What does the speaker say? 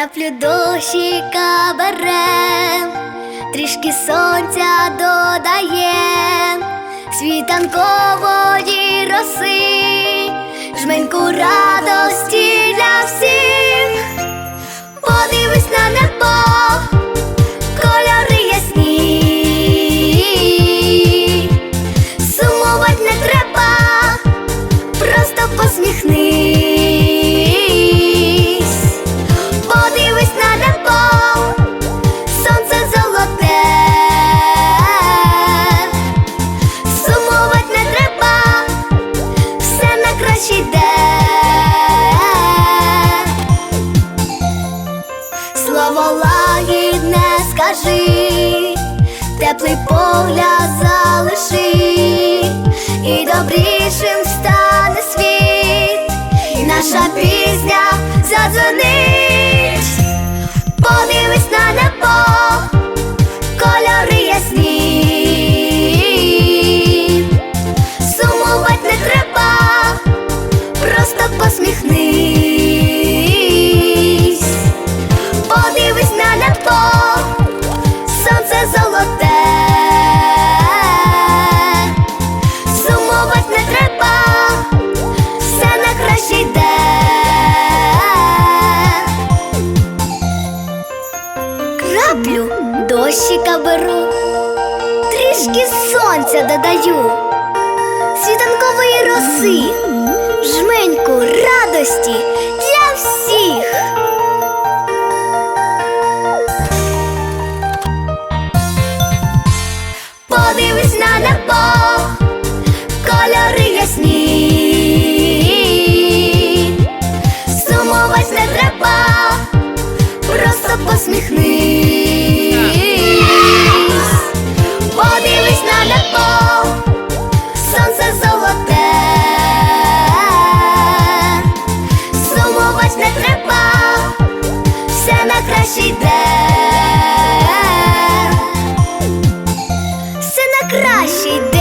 краплю дощика берем, трішки сонця додаєм, світанкової роси, жменьку радості для всіх. Подивись на небо, кольори скажи, теплий погляд залиши, і добрішим стане світ, і наша пісня задзвонить, подивись на небо, дощика беру, трішки сонця додаю, світанкової роси, жменьку радості для всіх. Подивись на небо, кольори ясні, сумовать не треба, просто посміхнись. весна любов, сонце золоте, сумувать не треба, все на кращий день, все на кращий день.